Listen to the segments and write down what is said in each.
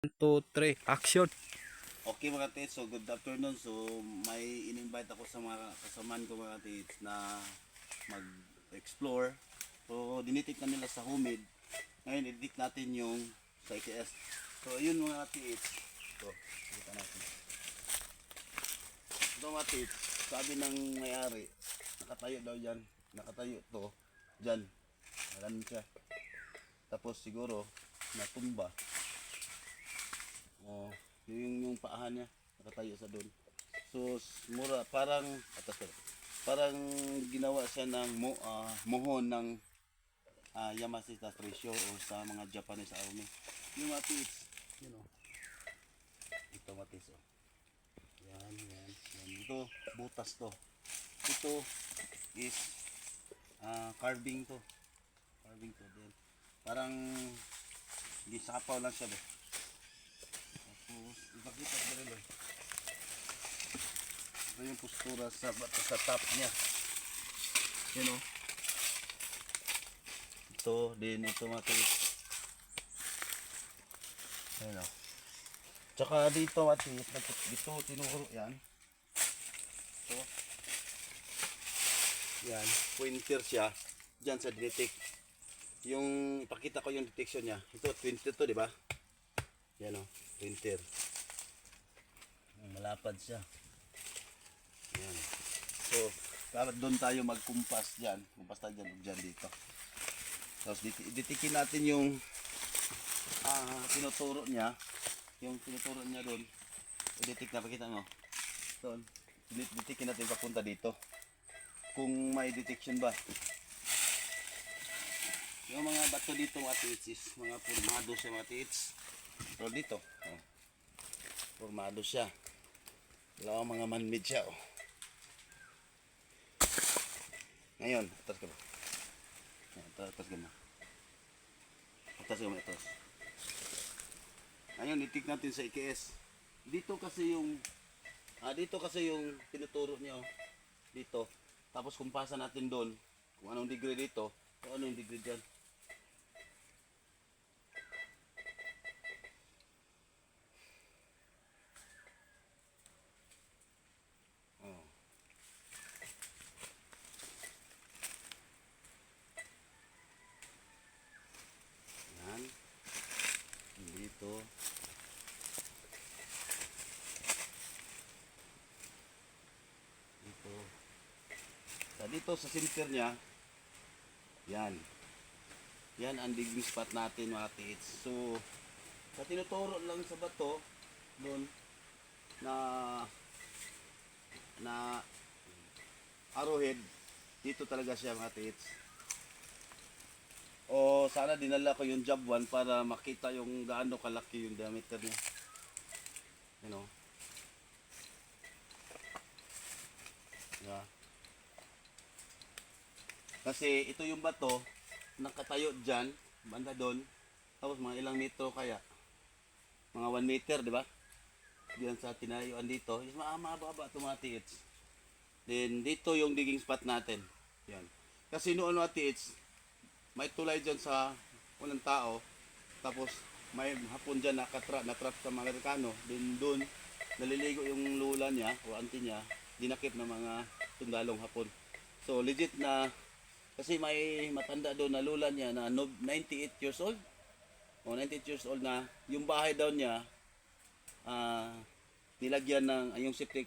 2, 3, action! Okay mga tits, so good afternoon. So may in-invite ako sa mga kasamaan ko mga tits na mag-explore. So dinitik na nila sa humid. Ngayon idik natin yung sa IKS. So yun mga tits. So, kita natin. Ito mga tits, sabi ng may-ari, nakatayo daw yan. Nakatayo to, dyan. Ganun siya. Tapos siguro, natumba. Oh, yung yung paahan niya nakatayo sa doon. So mura parang atas ko. Parang ginawa siya ng mo, ah, mohon ng uh, Yamashita ratio o sa mga Japanese army. Yung matis, you know. Ito matis oh. Yan, yan, yan. Ito butas to. Ito is ah, carving to. Carving to din. Parang gisapaw lang siya ba. Tapos, ipakita ko rin eh. Ito yung postura sa, sa top niya. Yan o. Ito, din ito matilis. Ayan o. Tsaka dito nagput- dito tinuro yan. Ito. Yan, pointer siya. Diyan sa detect. Yung, ipakita ko yung detection niya. Ito, 20 to, di ba? Yan o, printer. Malapad siya. Yan. So, dapat doon tayo magkumpas dyan. Kumpas tayo dyan, dyan dito. Tapos dit- ditikin natin yung ah tinuturo niya. Yung tinuturo niya doon. Ditik na, pakita mo. Doon. Dit- Ditikin natin papunta dito. Kung may detection ba. Yung mga bato dito mga tiits mga formado siya mga tiits. So dito, oh. formado siya. Wala mga man-made siya. Oh. Ngayon, atas ka ba? Atas, ka na. Atas ka na, atas. Ngayon, itik natin sa IKS. Dito kasi yung, ah, dito kasi yung tinuturo niya. Oh. Dito. Tapos kumpasa natin doon. Kung anong degree dito, kung anong degree dyan. Oh. Yan. Dito. Dito. Sa dito sa center niya. Yan. Yan ang digging spot natin mga tits. So, sa tinuturo lang sa bato, doon, na na arrowhead dito talaga siya mga tits o sana dinala ko yung job one para makita yung gaano kalaki yung diameter niya you know yeah. Kasi ito yung bato nakatayo dyan banda doon tapos mga ilang metro kaya. Mga 1 meter di ba? Diyan sa tinayuan dito. Is ma mababa tumatiits then dito yung digging spot natin. Yan. Kasi noon mga tiits may tulay dyan sa unang tao tapos may hapon dyan nakatrap natrap sa mga Amerikano. Then doon naliligo yung lula niya o auntie niya. Dinakip ng mga tundalong hapon. So legit na kasi may matanda doon na lula niya na no- 98 years old o 98 years old na yung bahay daw niya ah nilagyan ng ay, yung septic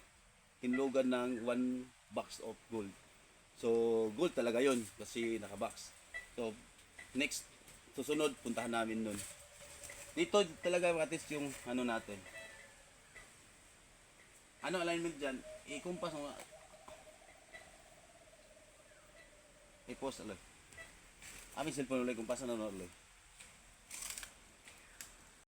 tinlugan ng one box of gold. So gold talaga yon kasi naka-box. So next susunod puntahan namin nun. Dito talaga matis yung ano natin. Ano alignment dyan? I-kumpas mo. A mí se el pueblo le en honor. Le.